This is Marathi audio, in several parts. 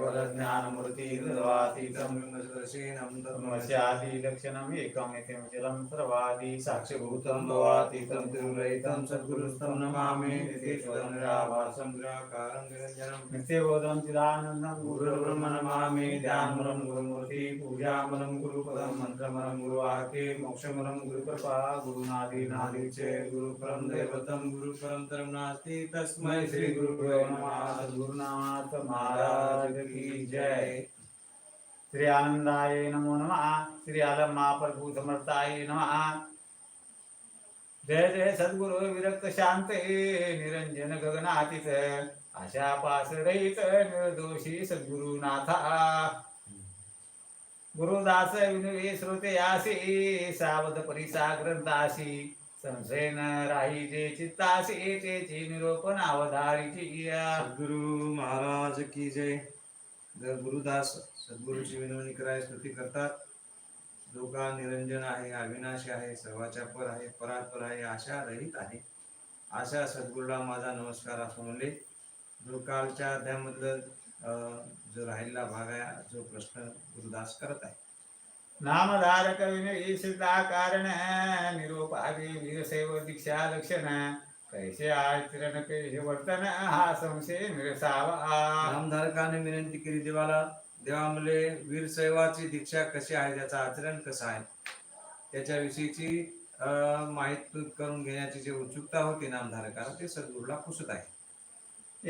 केवल ज्ञानमूर्ति निर्वातीतं ब्रह्मदर्शिनं ब्रह्मस्यादि लक्षणम् सर्वादि साक्षिभूतं भवातीतं तिरुरहितं सद्गुरुस्तं नमामि निराभासं निराकारं निरञ्जनं नित्यबोधं चिदानन्दं गुरुर्ब्रह्म नमामि ध्यानमनं गुरुमूर्ति पूजामनं गुरुपदं मन्त्रमनं गुरुवाक्ये मोक्षमनं गुरुकृपा गुरुनादीनादि गुरुपरं गुरुपरं नास्ति तस्मै श्रीगुरुभ्यो नमः सद्गुरुनाथ महाराज की जय। श्री आनंदाय नमो नमः। श्री आलम महाप्रभु समर्थाय नमः। जय जय सद्गुरु विरक्त शांत निरंजन गगनातीत आशा पास रहित निर्दोषी सद्गुरुनाथा। गुरुदास विनवे श्रोते आसी, सावध परिसा ग्रंथासी संशय न राही जे चित्तासी, तेची निरोपण अवधारीची सद्गुरु महाराज की जय। जर गुरुदास सद्गुरूची विनवणी कराय स्तुती करतात जो का निरंजन आहे अविनाशी आहे सर्वाच्या पर आहे परात्पर आहे आशा रहित आहे. आशा सद्गुरूला माझा नमस्कार असं म्हणले. जो कालच्या अध्यामधलं जो राहिलेला भाग आहे जो प्रश्न गुरुदास करत आहे. नामधारक विनयी सिद्धा कारण निरोपादी वीरसेव दीक्षा लक्षण कैसे आचरण कैसे वर्तन हा संशय निरसावा नामधारकाने विनंती केली देवाला देवा म्हणले वीर शैवाची दीक्षा कशी आहे त्याचं आचरण कसं आहे? त्याच्याविषयीची माहिती करून घेण्याची जी उत्सुकता होती नामधारकाला ते सद्गुरूला पुसत आहे.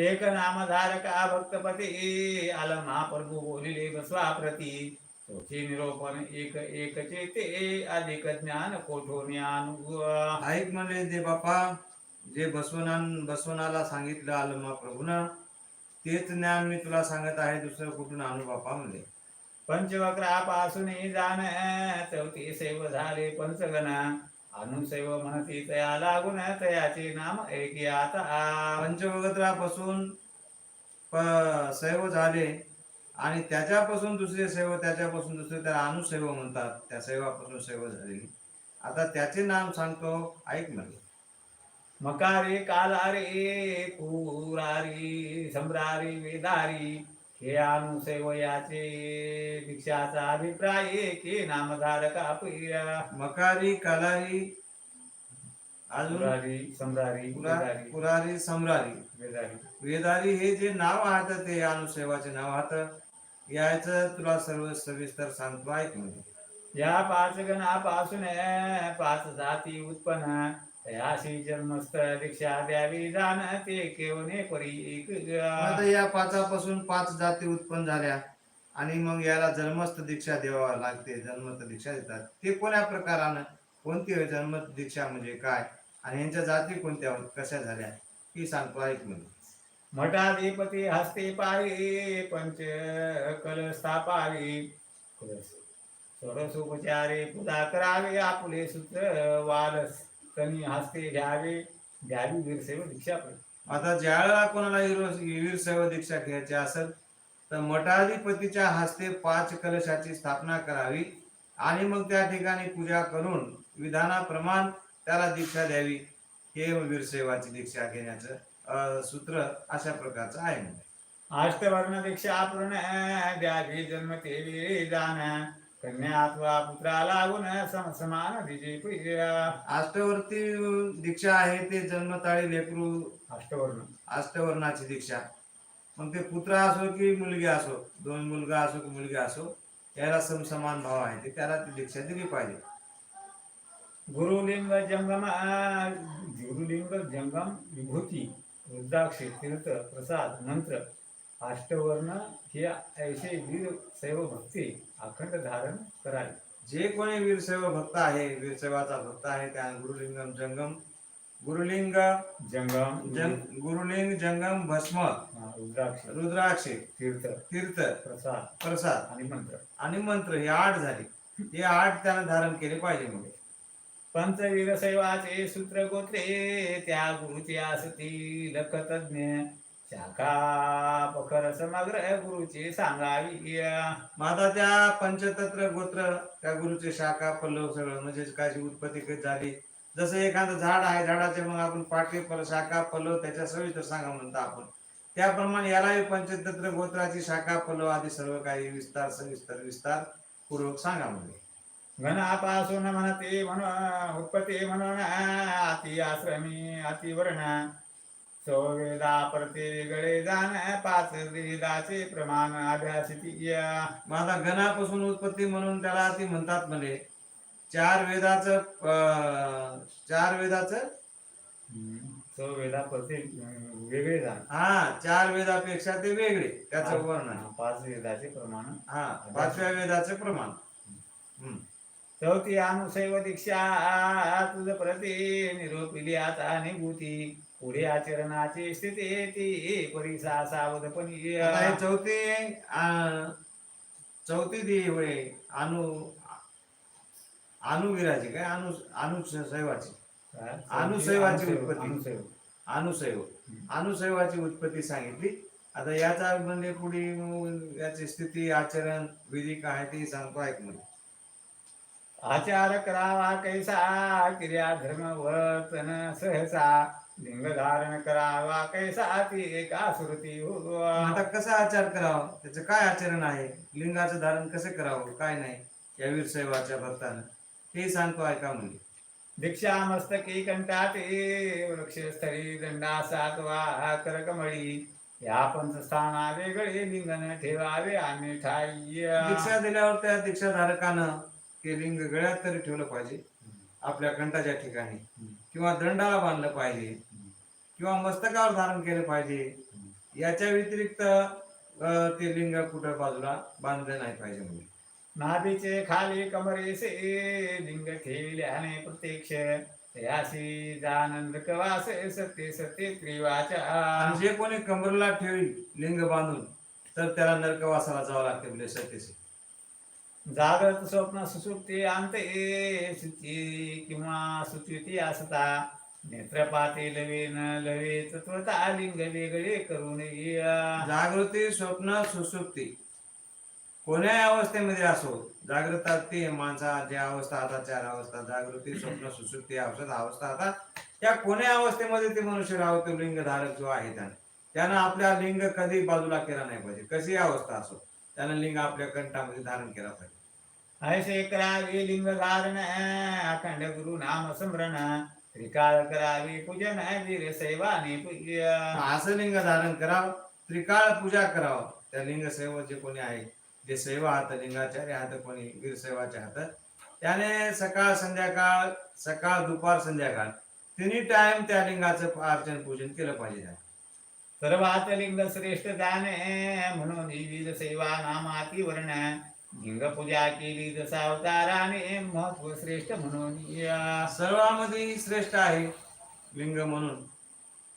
एक नामधारक भक्तपती आल महाप्रभू बोलिले बसवा प्रती. तोचे निरोपण एक एकचे ते अधिक ज्ञान कोठो ज्ञान ऐक म्हणले दे बापा जे बसवनान बसवनाला सांगितलं आलं महाप्रभूनं तेच ज्ञान मी तुला सांगत आहे दुसरं कुठून आणू बापा म्हणले. पंचवक्रापासून जाण चौथी सेव झाले पंचगण. अनुसेव म्हणती तया लागून तयाचे नाम ऐकी आता. पंचवगत्रापासून प- सैव झाले. आणि त्याच्यापासून दुसरे सैव त्याच्यापासून दुसरे त्याला अनुसैव म्हणतात. त्या सैवापासून सैव झालेली. आता त्याचे नाम सांगतो ऐक म्हणले. मकारे कालारे पुरारी सम्रारी वेदारी हे अनुसेव याचे दीक्षाचा अभिप्राय के नामधारका मकारी कालारी अजून? पुरारी सम्रारी वेदारी. पुरारी सम्रारी. वेदारी. वेदारी हे जे नाव आहेत ते अनुसेवाचे नाव आहेत याचं तुला सर्व सविस्तर सांगतो ऐक म्हणजे या पाच गणापासून पाच जाती उत्पन्न. द्यावी केवने परी एक आता या पाचापासून पाच जाती उत्पन्न झाल्या आणि मग याला जन्मस्थ दीक्षा द्यावा लागते जन्मस्थ दीक्षा देतात. ते कोण्या प्रकारानं? कोणती जन्मस्थ दीक्षा म्हणजे काय? आणि यांच्या जाती कोणत्या कशा झाल्या? ही सांगतो ऐक म्हणजे मठाधिपती हस्ते पावी पंच कल स्थापावी. सरसोपचारे पुदा करावे आपुले सूत्र वालस. तनी हस्ते घ्यावे द्यावी वीरसेव दीक्षा. आता ज्यावेळेला कोणाला हिरो- वीर सेवा दीक्षा घ्यायची असेल तर मठाधिपतीच्या हस्ते पाच कलशाची स्थापना करावी आणि मग त्या ठिकाणी पूजा करून विधानाप्रमाण त्याला दीक्षा द्यावी हे वीरसेवाची दीक्षा घेण्याचं सूत्र अशा प्रकारचं आहे म्हणजे. अष्टवर्ण दीक्षा पूर्ण द्यावी जन्म ते वीरे जाण कन्या अथवा पुत्रा लागून सम समान दिजे प्रिय अष्टवर्ती दीक्षा आहे ते जन्मताळी लेकरू. अष्टवर्ण. अष्टवर्णाची दीक्षा. मग ते पुत्र असो की मुलगी असो दोन मुलगा असो की मुलगी असो याला समसमान भाव आहे ते त्याला ती दीक्षा दिली पाहिजे. गुरुलिंग जंगम गुरुलिंग जंगम विभूती रुद्राक्ष तीर्थ प्रसाद मंत्र अष्टवर्ण हे ऐसे वीर शैव भक्ती अखंड धारण करावे. जे कोणी वीरसेव भक्त आहे वीरसेवाचा भक्त आहे त्या गुरुलिंगम जंगम गुरुलिंग जंगम जंग गुरुलिंग जंगम भस्म हा, रुद्राक्ष रुद्राक्ष तीर्थ तीर्थ प्रसाद प्रसाद आणि मंत्र. आणि मंत्र हे आठ झाले. हे आठ त्यानं धारण केले पाहिजे म्हणजे पंचवीर शैवाचे सूत्र गोत्रे त्या गुरुचे असती लखतज्ञ शाखा पखर समग्र गुरुचे सांगावी मग आता त्या पंचतत्र गोत्र त्या गुरुचे शाखा पल्लव सगळं म्हणजे काय उत्पत्ती कधी झाली? जसं एखादं झाड आहे झाडाचे मग आपण पाठी पर शाखा पल्लव त्याच्या सविस्तर सांगा म्हणतो आपण. त्याप्रमाणे यालाही पंचतंत्र गोत्राची शाखा पल्लव आदी सर्व काही विस्तार सविस्तर विस्तार पूर्वक सांगा म्हणजे घनापासून म्हणते म्हणून उत्पत्ती म्हणून अति आश्रमी अतिवर्ण सौवेदा परते गळे जाण पाच वेदाचे प्रमाण अभ्यासिती मग आता गणापासून उत्पत्ती म्हणून त्याला ती म्हणतात म्हणजे चार वेदाचं चार वेदाचं? सौवेदा परते वेगळे जाण हा चार वेदापेक्षा ते वेगळे त्याचं वर्णन. पाच वेदाचे प्रमाण. हा पाचव्या वेदाचं प्रमाण. हम्म. चौथी अनुसैव दीक्षा तुझ प्रती निरोपिली आता निभूती. पुढे आचरणाची स्थिती ती. परिसा सावधपणी आता हे चौथी आ, चौथी दी होय. अनु अनुविराची काय? अनु अनुसैवाची. अनुसैवाची उत्पत्ती. अनुसैव. अनुसैव. अनुसैवाची उत्पत्ती सांगितली. आता याचा म्हणजे पुढे मग याची स्थिती आचरण विधी काय ते सांगतो ऐक म्हणजे आचार करावा कैसा क्रिया धर्म वर्तन सहसा. लिंग धारण करावा कैसा ती एका सुरती हो आता कसा आचार करावा? त्याचं काय आचरण आहे? लिंगाचं धारण कसं करावं? काय नाही? या वीरशैवाच्या भक्तानं. हे सांगतो ऐका म्हणजे. दीक्षा मस्तकी कंटाटे वृक्षस्थळी दंडा सातवा करकमळी. या पंचस्थाना वेगळे लिंगन ठेवावे आणि ठाई दीक्षा दिल्यावर त्या दीक्षाधारकानं ते लिंग गळ्यात तरी ठेवलं पाहिजे आपल्या कंठाच्या ठिकाणी. किंवा दंडाला बांधलं पाहिजे. किंवा मस्तकावर धारण केलं पाहिजे. याच्या व्यतिरिक्त ते लिंग कुठं बाजूला बांधलं नाही पाहिजे म्हणजे नाभीचे खाली कमरेसे लिंग ठेवल्याने प्रत्यक्ष. यासी जानंद कवासे सत्य सत्य त्रिवाचा. जे कोणी कमरला ठेवी लिंग बांधून तर त्याला नरकवासाला जावं लागते म्हणजे सत्यसे. जागृत स्वप्न सुसुप्ती अंते सुची किंवा सुच्युती असता. नेत्रपाती लवे न लवे तत्वता लिंग वेगळे करून. जागृती स्वप्न सुसुप्ती. कोण्याही अवस्थेमध्ये असो जागृता ती माणसा ज्या अवस्था आता चार अवस्था जागृती स्वप्न सुसुप्ती औषध अवस्था आता. त्या कोण्या अवस्थेमध्ये ते मनुष्य राहतो लिंग धारक जो आहे त्यानं? त्यानं आपल्या लिंग कधी बाजूला केला नाही पाहिजे. कशी अवस्था असो त्यानं लिंग आपल्या कंठामध्ये धारण केला पाहिजे. ऐसे करावे लिंग धारण अखंड गुरु नाम स्मरण त्रिकाळ करावी पूजन वीर सेवाने पूज्य. असं लिंग धारण करावं त्रिकाळ पूजा करावं. त्या लिंग सेवक जे कोणी आहे जे सेवा हात लिंगाचार्य हात कोणी वीर सेवाच्या हातात त्याने सकाळ संध्याकाळ सकाळ दुपार संध्याकाळ तिन्ही टाइम त्या लिंगाचं अर्चन पूजन केलं पाहिजे. सर्वात लिंग श्रेष्ठ दाने म्हणून वीर सेवा नामाती वर्ण लिंग पूजा केली जसा अवताराने महत्त्व श्रेष्ठ म्हणून या. सर्वांमध्ये श्रेष्ठ आहे लिंग म्हणून.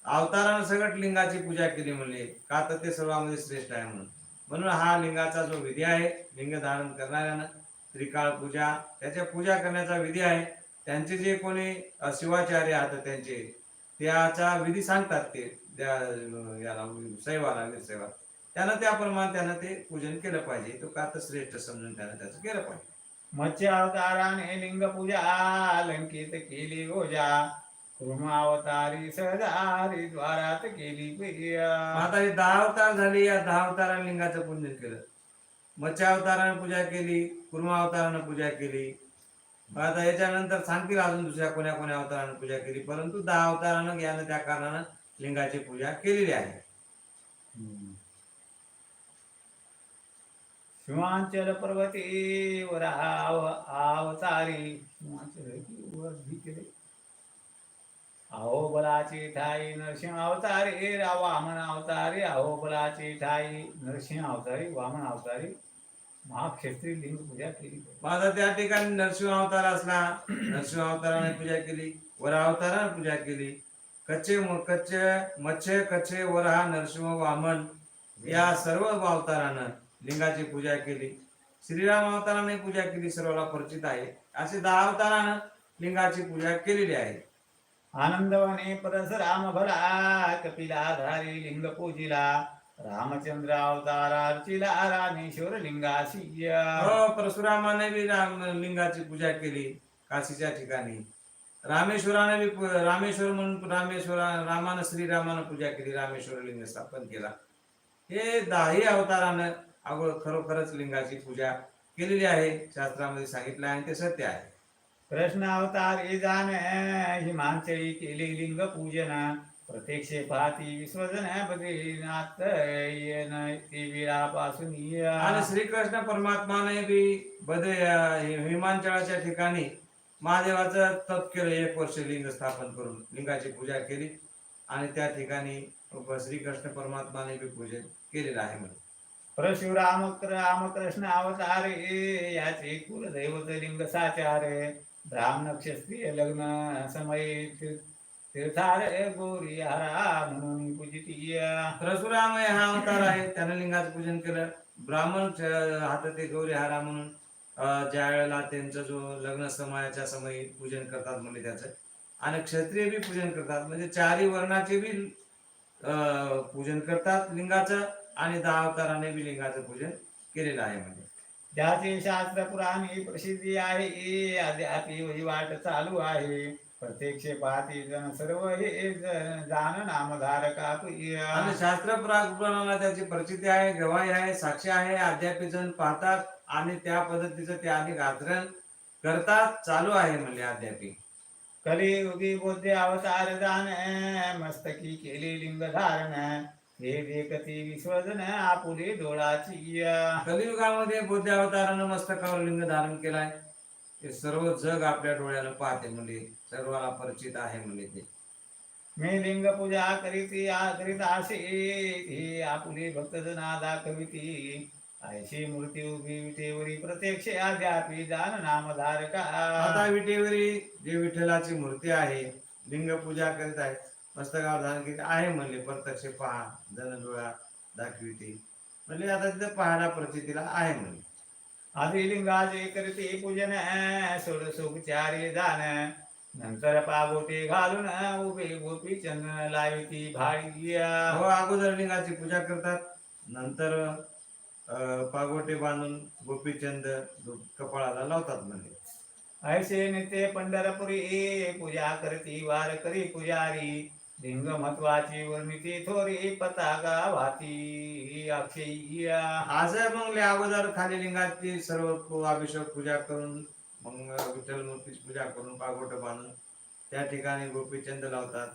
अवतारानं सगळं लिंगाची पूजा केली म्हणले. का तर ते सर्वांमध्ये श्रेष्ठ आहे म्हणून. म्हणून हा लिंगाचा जो विधी आहे लिंग धारण करणाऱ्यानं त्रिकाळ पूजा त्याच्या पूजा करण्याचा विधी आहे. त्यांचे जे कोणी शिवाचार्य आहेत त्यांचे त्याचा विधी सांगतात ते. त्या याला सैवाला वीरसेवा त्यानं त्याप्रमाणे त्यानं ते पूजन केलं पाहिजे. तो का तर श्रेष्ठ समजून त्यानं त्याचं केलं पाहिजे. मत्स्य अवताराने लिंग पूजा अलंकित केली ओजा कुर्म अवतारी सहजारी द्वारात केली प्रिया. आता हे दहा अवतार झाले या दहा अवताराने लिंगाचं पूजन केलं. मत्स्य अवतारानं पूजा केली कुर्मा अवतारानं पूजा केली. आता याच्यानंतर सांगतील अजून दुसऱ्या कोण्या कोण्या अवतारानं पूजा केली. परंतु दहा अवतारानं यानं त्या कारणानं लिंगाची पूजा केलेली आहे. हिमाचल पर्वती वर आव अवतारी हिमाचल वर अहो बलाची ठाई नरसिंह अवतारी रा- वामन अवतारी अहो बलाची ठाई नरसिंह अवतारी वामन अवतारी. महाक्षेत्री लिंग पूजा केली. माझा त्या ठिकाणी नरसिंह अवतार असला नरसिंह अवताराने पूजा केली वरा अवताराने पूजा केली. कच्चे कच्चे मच्छे कच्चे वरहा नरसिंह वामन या सर्व अवतारानं लिंगाची पूजा केली. श्रीराम अवताराने पूजा केली सर्वाला परिचित आहे. असे दहा अवतारानं लिंगाची पूजा केलेली आहे. आनंदवने परशुराम भला कपिलाधारी लिंग पूजिला रामचंद्र अवतारार्चिला रामेश्वर लिंगाशी हो परशुरामाने बी राम लिंगाची पूजा केली काशीच्या ठिकाणी. रामेश्वराने बी रामेश्वर म्हणून रामेश्वरा रामानं श्रीरामानं पूजा केली रामेश्वर लिंग स्थापन केला. हे दाही अवतारानं अगोदर खरोखरच लिंगाची पूजा केलेली आहे शास्त्रामध्ये सांगितलं आहे आणि ते सत्य आहे. कृष्ण अवतार ये जाण हिमांचळी केली लिंग पूजन. प्रत्यक्षे पाहती विश्वजन बद्रीनाथ. आणि श्रीकृष्ण परमात्माने बी बदे हिमांचळाच्या ठिकाणी महादेवाचं तप केलं एक वर्ष लिंग स्थापन करून लिंगाची पूजा केली. आणि त्या ठिकाणी श्रीकृष्ण परमात्माने बी पूजन केलेलं आहे म्हणजे परशुराम रामकृष्ण अवतारे ये याचे कुलदैवत लिंग साचारे ब्राह्मण क्षत्रिय लग्न समय तीर्थारे तीर्थार गोरी हरा म्हणून पूजिती परशुराम हा अवतार आहे त्यानं लिंगाचं पूजन केलं. ब्राह्मण हातात ते गौरीहारा म्हणून ज्या वेळेला त्यांचा जो लग्न समयाच्या समयी पूजन करतात म्हणजे त्याचं. आणि क्षत्रिय बी पूजन करतात म्हणजे चारही वर्णाचे बी अं, पूजन करतात लिंगाचं. आणि दहा अवताराने बी लिंगाचं पूजन केलेलं आहे म्हणजे. ज्याचे शास्त्र पुराणी प्रसिद्धी आहे हे वहिवाट चालू आहे. प्रत्यक्ष पाहती जन सर्व हे जाण नामधारका आणि शास्त्र प्रा- पुराणाला त्याची प्रचिती आहे गवाही आहे साक्ष आहे अद्याप जण पाहतात आणि त्या पद्धतीचं ते अधिक आचरण करतात चालू आहे म्हणजे अद्यापी कलियुगी बुद्ध अवतार जाण मस्तकी केली लिंग धारण हे देखती विश्वजन आपुले डोळाची कलियुगामध्ये बुद्ध अवतारानं मस्तकावर लिंग धारण केलाय. हे सर्व जग आपल्या डोळ्यानं पाहते म्हणजे सर्वाला परिचित आहे म्हणजे ते. मी लिंग पूजा करीती आ- करीत आसे हे आपुले भक्तजना दाखविती ऐशी मूर्ती उभी विटेवरी प्रत्यक्ष अद्यापी जाण नामधारका. आता विटेवरी जे विठ्ठलाची मूर्ती आहे लिंग पूजा करीत आहे मस्तकावर धारण करीत आहे म्हणले प्रत्यक्ष पहा जन डोळा दाखविते म्हणजे आता तिथं पाहायला प्रचितीला आहे म्हणले. आदिलिंगाचे करते पूजन सोडसोपचारी जाण नंतर पागोटे घालून उभे गोपी चंदन लाविती भाडी हो अगोदर लिंगाची पूजा करतात. नंतर पागोटे बांधून गोपीचंद कपाळाला लावतात म्हणजे ऐसे नित्य पंढरपुरी पूजा करती वार करी पुजारी. लिंग महत्वाची वर्णिती थोरी पताका भाती. अक्षय आज मग अगोदर खाली लिंगाची सर्व अभिषेक पूजा करून मग विठ्ठल मूर्तीची पूजा करून पागोट बांधून त्या ठिकाणी गोपीचंद लावतात.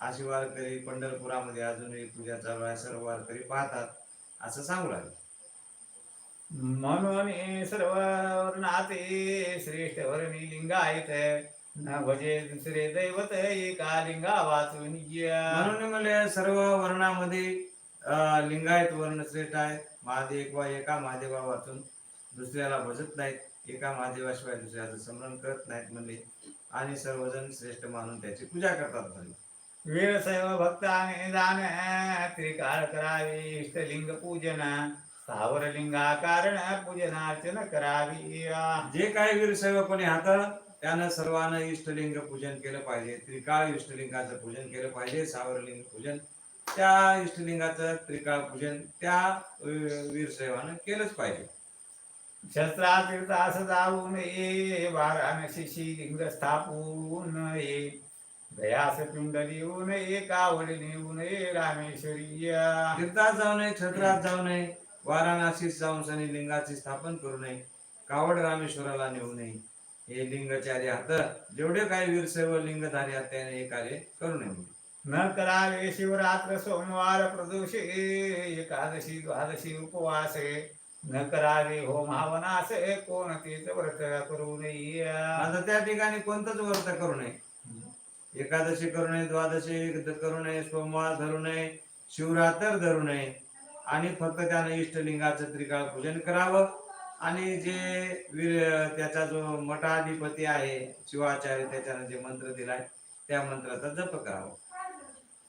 अशी वारकरी पंढरपुरामध्ये अजूनही पूजा चालू आहे सर्व वारकरी पाहतात. असं सांगू लागले. म्हणून सर्व वर्णाते श्रेष्ठ वर्णी लिंगायत. न भजे दुसरे दैवत एका लिंगा वाचून. म्हणून म्हणले सर्व वर्णामध्ये लिंगायत वर्ण श्रेष्ठ आहेत महादेव एका महादेवा वाचून दुसऱ्याला भजत नाहीत. एका महादेवाशिवाय दुसऱ्याचं स्मरण करत नाहीत म्हणले. आणि सर्वजण श्रेष्ठ मानून त्याची पूजा करतात म्हणले. वीर सैव भक्ताने दान त्रिकाळ करावे इष्टलिंग पूजन स्थावर लिंगा कारण पूजनार्चन करावी. जे काही वीर सेवकोणी हात त्यानं सर्वांना इष्टलिंग पूजन केलं पाहिजे त्रिकाळ इष्टलिंगाचं पूजन केलं पाहिजे सावरलिंग पूजन. त्या इष्टलिंगाचं त्रिकाळ पूजन त्या वीर सेवानं केलंच पाहिजे. शस्त्रातीर्थ असं जाऊ नये वाराणसी लिंग स्थापू नये दयास पिंड लिहू नये कावड नेऊ नये रामेश्वरी तीर्थात जाऊ नये छत्रात जाऊ नये वाराणसीत जाऊन शनी लिंगाची स्थापन करू नये कावड रामेश्वराला नेऊ नये. हे लिंगचारी हात जेवढे काही वीर सेव लिंगधारी हात त्याने हे कार्य करू नये न करावे शिवरात्र सोमवार प्रदोषे एकादशी द्वादशी उपवास. न करावे होम हवनास कोणतेच व्रत करू नये. आता त्या ठिकाणी कोणतंच व्रत करू नये. एकादशी करू नये द्वादशी करू नये सोमवार धरू नये शिवरात्र धरू नये. आणि फक्त त्यानं इष्टलिंगाचं त्रिकाळ पूजन करावं. आणि जे वीर त्याचा जो मठाधिपती आहे शिवाचार्य त्याच्यानं जे मंत्र दिलाय त्या मंत्राचा जप करावा.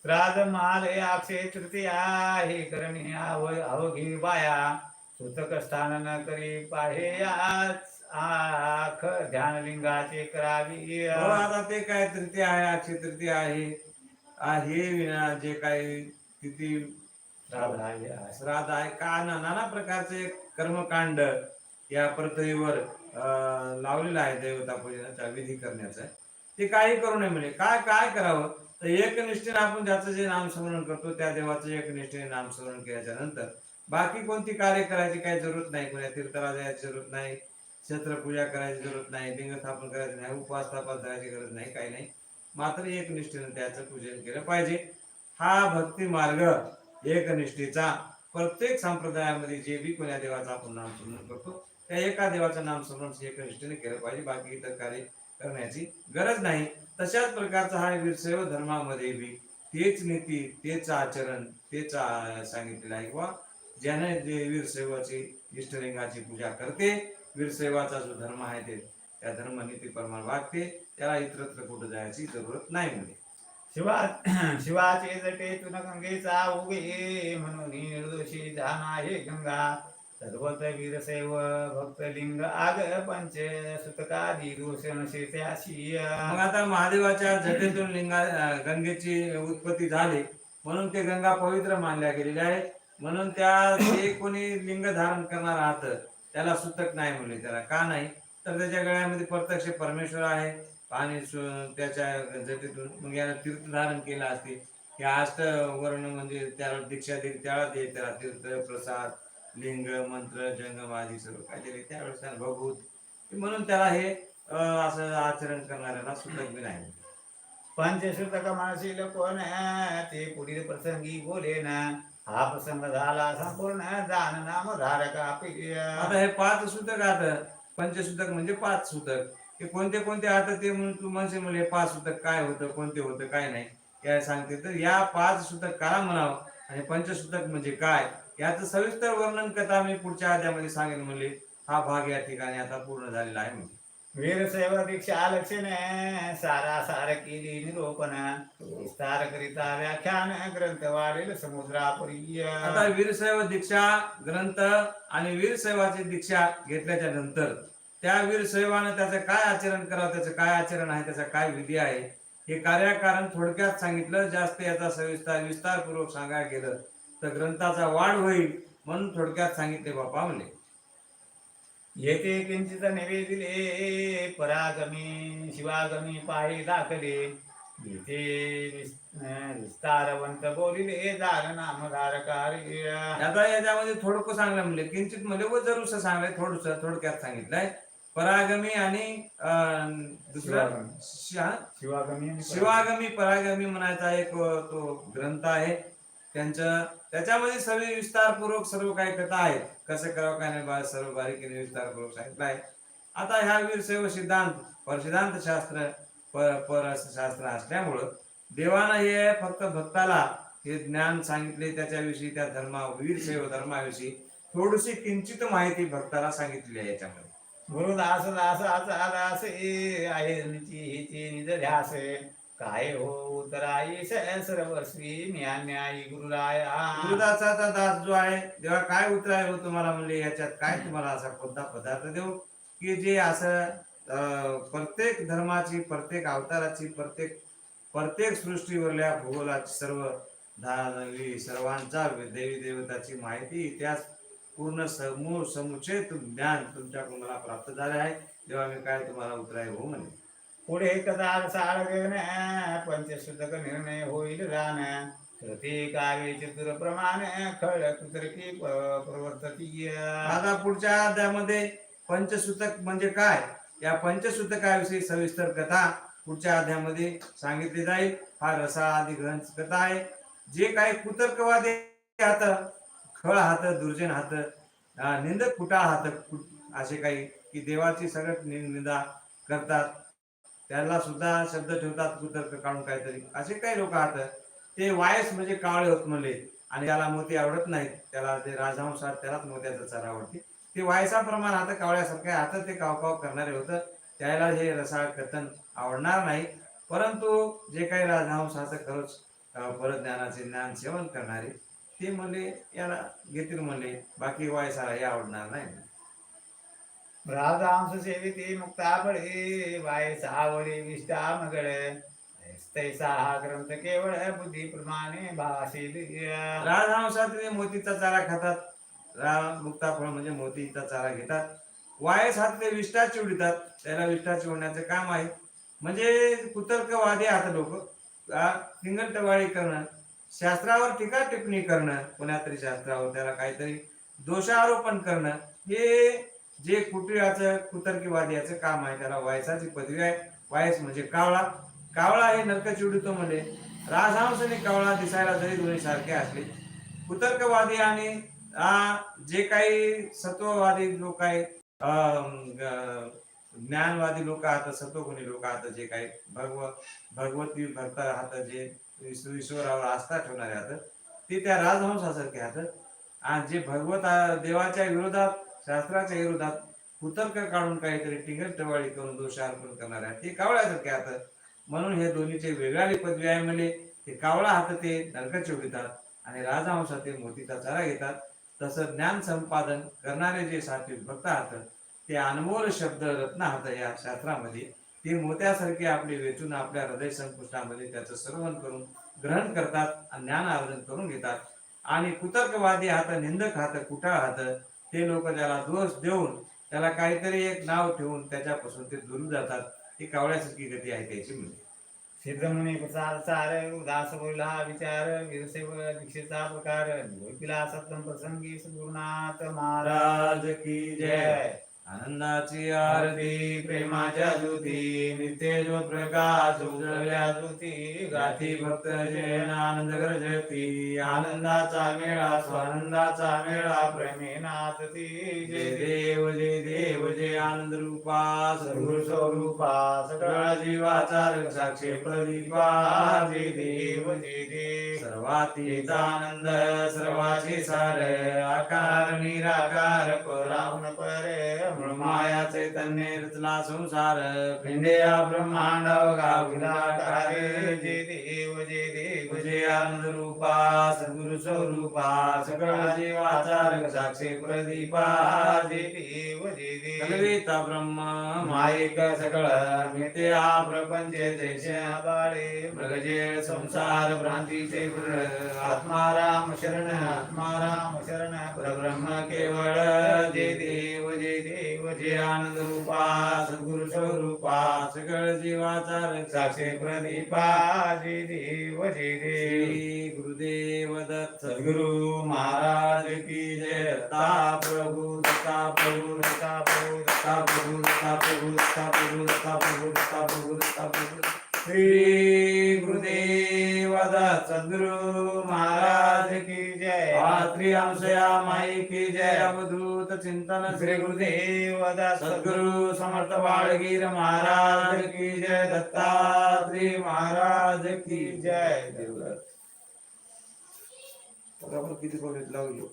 श्राद्ध माल अक्षय तृतीया हे करणे आव अवघी बाया. सुतक स्थान न करी पाहे आज आख ध्यान लिंगाचे करावी. हो आता ते काय तृतीय आहे अक्षय तृतीय आहे हे विना जे काही तिथी श्राद्ध आहे. श्राद्ध आहे का नाना प्रकारचे कर्मकांड या परतळीवर अं, आहे देवता पूजनाचा विधी करण्याचा. ते काही करू नये म्हणे. काय काय करावं? तर एकनिष्ठेने आपण ज्याचं जे नामस्मरण करतो त्या देवाचं एकनिष्ठेने नामस्मरण केल्याच्यानंतर बाकी कोणती कार्य करायची काही जरूरत नाही कोणत्या तीर्थाला जायची जरूरत नाही छत्रपूजा करायची जरूरत नाही लिंग स्थापन करायचं नाही उपवास स्थापन करायची गरज नाही काही नाही. मात्र एकनिष्ठेने त्याचं पूजन केलं पाहिजे. हा भक्ती मार्ग एकनिष्ठेचा प्रत्येक संप्रदायामध्ये जे बी कोण्या देवाचा आपण नामस्मरण करतो त्या एका देवाचं नामस्मरण एकनिष्ठेने केलं पाहिजे. बाकी इतर कार्य करण्याची गरज नाही. तशाच प्रकारचा हा वीरशैव धर्मामध्ये बी तेच नीती तेच आचरण तेच सांगितलेलं आहे किंवा ज्याने जे वीरशैवाची इष्टलिंगाची पूजा करते वीरशैवाचा जो धर्म आहे ते त्या धर्मनीती प्रमाण वागते त्याला इतरत्र कुठं जायची जरूरत नाही म्हणजे शिवा शिवाचे जटे तुन गंगेचा उगे म्हणून निर्दोषी जाना हे गंगा. सर्वत वीरसेव भक्तलिंग आग पंच सुतकादी रोषण मग आता महादेवाच्या जटेतून लिंगा गंगेची उत्पत्ती झाली म्हणून ते गंगा पवित्र मानल्या गेलेल्या आहे म्हणून त्या जे कोणी लिंग धारण करणार आहात त्याला सुतक नाही म्हणले त्याला का नाही? तर त्याच्या गळ्यामध्ये प्रत्यक्ष परमेश्वर आहे. आणि त्याच्या जटेतून मग याला तीर्थ धारण केलं असते. हे अष्ट वर्ण म्हणजे त्याला दीक्षा दे त्याला दे त्याला तीर्थ प्रसाद लिंग मंत्र जंगम आदी सर्व काय दिले त्यावेळेस भगवत म्हणून त्याला हे असं आचरण करणाऱ्याला बी नाही पंचश्रुतक म्हणशील कोण ते पुढील प्रसंगी बोले ना. हा प्रसंग झाला संपूर्ण. जान नाम धारका आता हे पाच सुतक आता पंचसुतक म्हणजे पाच सुतक. हे कोणते कोणते आता ते म्हणून तू म्हणसे म्हणजे पाच सुतक काय होतं कोणते होतं काय नाही. या सांगते तर या पाच सुतक काला म्हणावं. आणि पंचसुतक म्हणजे काय? याचं सविस्तर वर्णन कथा मी पुढच्या अध्यामध्ये सांगेन म्हणले हा भाग या ठिकाणी आता पूर्ण झालेला आहे म्हणजे वीरसेव दीक्षा लक्षण सारा सार केली निरोपण. विस्तार करिता व्याख्यान ग्रंथ वाढेल समुद्रापरी आता वीरशैव दीक्षा ग्रंथ आणि वीरशैवाची दीक्षा घेतल्याच्या नंतर त्या वीरशैवानं त्याचं काय आचरण करावं त्याचं काय आचरण आहे त्याचा काय विधी आहे हे कार्याकारण थोडक्यात सांगितलं. जास्त याचा सविस्तार विस्तारपूर्वक सांगायला गेलं तर ग्रंथाचा वाढ होईल म्हणून थोडक्यात सांगितले बापा म्हणले येथे किंचित निवेदिले परागमी शिवागमी पायी दाखले. अं, विस्तारवंत बोलिले दार नाम धारकारी. आता याच्यामध्ये थोडकं सांगलं म्हणले. किंचित म्हणजे व जरूस सांगलंय थोडस थोडक्यात सांगितलंय. परागमी आणि अं, दुसरं शिवागमी. शिवागमी परागमी. म्हणायचा एक तो ग्रंथ आहे. त्यांचं त्याच्यामध्ये सर्व विस्तारपूर्वक सर्व काही कथा आहेत. कसं करावं काय नाही सर्व बारीकीने विस्तारपूर्वक सांगितलं आहे. आता ह्या वीरशैव सिद्धांत परसिद्धांत शास्त्र पर पर शास्त्र असल्यामुळं देवानं हे फक्त भक्ताला हे ज्ञान सांगितले त्याच्याविषयी त्या धर्मा वीरशैव धर्माविषयी थोडीशी किंचित माहिती भक्ताला सांगितली आहे याच्यामध्ये. गुरुदास असं ए आहे हिची निज ध्यास काय हो उतराई सर्वस्वी न्याय न्यायी गुरुराया. गुरुदासाचा दास जो आहे जेव्हा काय उतराय हो तुम्हाला म्हणजे याच्यात काय तुम्हाला असा कोणता पदार्थ देऊ? की जे असं प्रत्येक धर्माची प्रत्येक अवताराची प्रत्येक प्रत्येक सृष्टीवरल्या भूगोलाची सर्व सर्वांचा देवी देवताची माहिती इतिहास पूर्ण समूह समुचे ज्ञान तुमच्याकडून मला प्राप्त झाले आहे. तेव्हा मी काय तुम्हाला उतराय हो म्हणे पुढे कदार साळगण पंचशुद्धक निर्णय होईल रान प्रति काव्य चतुर प्रमाण खळ कुत्रकी प्रवर्तती आता पुढच्या अध्यायामध्ये पंचसूतक म्हणजे काय? या पंचसूतकाविषयी सविस्तर कथा पुढच्या अध्यायामध्ये सांगितली जाईल. हा रसा आदी ग्रंथ कथा आहे. जे काही कुतर्कवादी हात खळ हात दुर्जन हात निंदक कुटाळ हात असे काही की देवाची सगळं निंदा करतात. त्याला सुद्धा शब्द ठेवतात कुतर्क काढून काहीतरी. असे काही लोक आहात ते वायस म्हणजे कावळे होत म्हणले आणि त्याला मोती आवडत नाहीत. त्याला ते राजहंस त्यालाच मोत्याचा चारा आवडते. ते वायसाप्रमाणे आता कावळ्यासारखे आता ते कावकाव करणारे होतं त्याला हे रसाळ कथन आवडणार नाही. परंतु जे काही राजहंसाचं खरंच परत परज्ञानाचे ज्ञान सेवन करणारे ते म्हणले याला घेतील म्हणले बाकी वायसाला हे आवडणार नाही. राजांश सेविते मुक्ता बळे वाय सावळी विष्टा मगळे. तैसा हा ग्रंथ केवळ बुद्धी प्रमाणे भाषेल मोतीचा चारा खातात. रा मुक्ता फळ म्हणजे मोतीचा चारा घेतात. वायस हातले विष्ठा चिवडितात. त्याला विष्ठा चिवडण्याचं काम आहे. म्हणजे कुतर्कवादी आता लोक. टिंगलटवाळी करणं शास्त्रावर टीका टिप्पणी करणं कोणातरी शास्त्रावर त्याला काहीतरी दोषारोपण करणं हे जे कुटिळाचं कुतर्कीवाद्याचं काम आहे त्याला वायसाची पदवी आहे. वायस म्हणजे कावळा. कावळा हे नरक चिडतो म्हणजे राजहंस आणि कावळा दिसायला जरी दोन्ही सारखे असले कुतर्कवादी आणि जे काही सत्ववादी लोक आहेत अं, ज्ञानवादी लोक आहात सत्वगुणी लोक आहात जे काही भगव भगवती भक्त आहात जे ईश्वरावर आस्था ठेवणारे आहात ते त्या राजहंसासारखे आहात. आणि जे भगवत देवाच्या विरोधात शास्त्राच्या विरोधात कुतर्क काढून काहीतरी टिंगल टवाळी करून दोषारोपण करणारे ते कावळ्यासारखे आता म्हणून हे दोन्हीचे वेगळी पदवी आहे म्हणजे ते कावळा हात ते नरक चिडवितात आणि राजहंशातील मोतीचा चारा घेतात. तसं ज्ञान संपादन करणारे जे सात्विक भक्त हात ते अनमोल शब्द रत्न हात या शास्त्रामध्ये. ते मोत्यासारखे आपले वेचून आपल्या हृदय संपुष्टामध्ये त्याचं श्रवण करून ग्रहण करतात आणि ज्ञान अर्जन करून घेतात. आणि कुतर्कवादी हात निंदक हात कुटाळ हात ते लोक त्याला दोष देऊन त्याला काहीतरी एक नाव ठेवून त्याच्यापासून ते दूर जातात. ती कावळ्यासारखी गती आहे त्याची म्हणजे सिद्धमुनी प्रसाद सार उदास हा विचार विरसेव दीक्षेचा प्रकार निवृत्तीला सत्तम प्रसंगी गुरुनाथ महाराज की जय. आनंदाची आरती प्रेमाच्या दुती नित्य ज्योत प्रकाश उजळल्या दुती गाठी भक्त जयन आनंद गर्जती. आनंदाचा मेळा स्वानंदाचा मेळा प्रेमेनाथ ती. जय देव जय देव जय आनंद रूपा सद्गुरु स्वरूपा सकळ जीवाचा साक्षी प्रदीपा. जय देव जय देव. सर्वातीचा आनंद सर्वाचे सार आकार निराकार पराहून परे ब्रह्माया चैतन्य रचला संसार पिंडेया ब्रह्मांड गाविलाकारे जय देव जय देव. आनंद रूपा सद्गुरु स्वरूपा सकळ जीवाचा साक्षी प्रदीपा जय देव कलविता ब्रह्म मायिक सकळ मिते हा प्रपंच देश बाळे मृगजे संसार भ्रांतीचे गुर आत्मा राम शरण आत्मा राम शरण परब्रह्म केवळ। जय देव जय देव जय आनंद रूपा सद्गुरु स्वरूपा सकळ जीवाचा साक्षी प्रदीपा जय देव जय देव। श्री गुरुदेव दत्त सद्गुरु महाराज की जय दत्ता प्रभु दत्ता प्रभु दत्ता दत्ता प्रभु दत्ता प्रभु दत्ता प्रभु दत्ता प्रभु दत्ता प्रभु दत्ता प्रभु दत्ता प्रभु श्री गुरुदेव सद्गुरु महाराज की जय। श्री अंशया माई की जय। अवधूत चिंतन श्री गुरुदेव सद्गुरु समर्थ बाळगीर महाराज की जय। दत्तात्री महाराज की जय। देवदत्त। किती कोणी लावली.